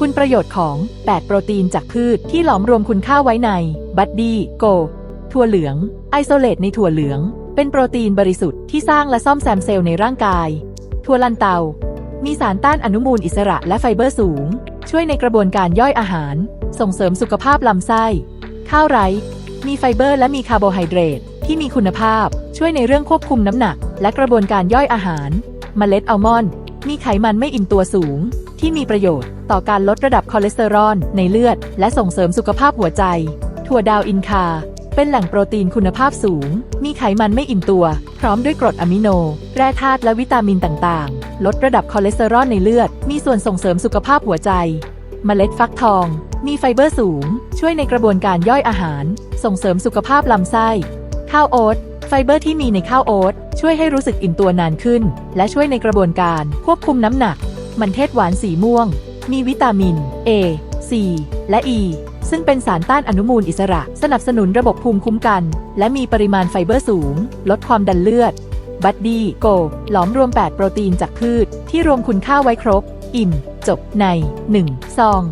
คุณประโยชน์ของ 8 โปรตีนจากพืชที่หลอมรวมคุณค่าไว้ใน บัดดี้ โก ถั่วเหลือง ไอโซเลตในถั่วเหลือง เป็นโปรตีนบริสุทธิ์ที่สร้างและซ่อมแซมเซลล์ในร่างกาย ถั่วลันเตา มีสารต้านอนุมูลอิสระและไฟเบอร์สูง ช่วยในกระบวนการย่อยอาหาร ส่งเสริมสุขภาพลำไส้ ข้าวไรซ์มีไฟเบอร์และมีคาร์โบไฮเดรตที่มีคุณภาพ ช่วยในเรื่องควบคุมน้ำหนัก และกระบวนการย่อยอาหาร เมล็ดอัลมอนด์มีไขมันไม่อิ่มตัวสูง ที่มีประโยชน์ ต่อการลดระดับคอเลสเตอรอลในเลือด และส่งเสริมสุขภาพหัวใจ ถั่วดาวอินคา เป็นแหล่งโปรตีนคุณภาพสูง มีไขมันไม่อิ่มตัว พร้อมด้วยกรดอะมิโน แร่ธาตุและวิตามินต่างๆ ลดระดับคอเลสเตอรอลในเลือด มีส่วนส่งเสริมสุขภาพหัวใจ เมล็ดฟักทอง มีไฟเบอร์สูง ช่วยในกระบวนการย่อยอาหาร ส่งเสริมสุขภาพลำไส้ ข้าวโอ๊ตไฟเบอร์ที่มีในข้าวโอ๊ตช่วยให้รู้สึกอิ่มตัวนานขึ้น และช่วยในกระบวนการควบคุมน้ำหนัก มันเทศหวานสีม่วง มีวิตามิน A C และ E ซึ่งเป็นสารต้านอนุมูลอิสระ สนับสนุนระบบภูมิคุ้มกัน และมีปริมาณไฟเบอร์สูง ลดความดันเลือด บัดดี้โกหลอมรวม 8 โปรตีนจากพืช ที่รวมคุณค่าไว้ครบ อิ่ม จบใน 1 ซอง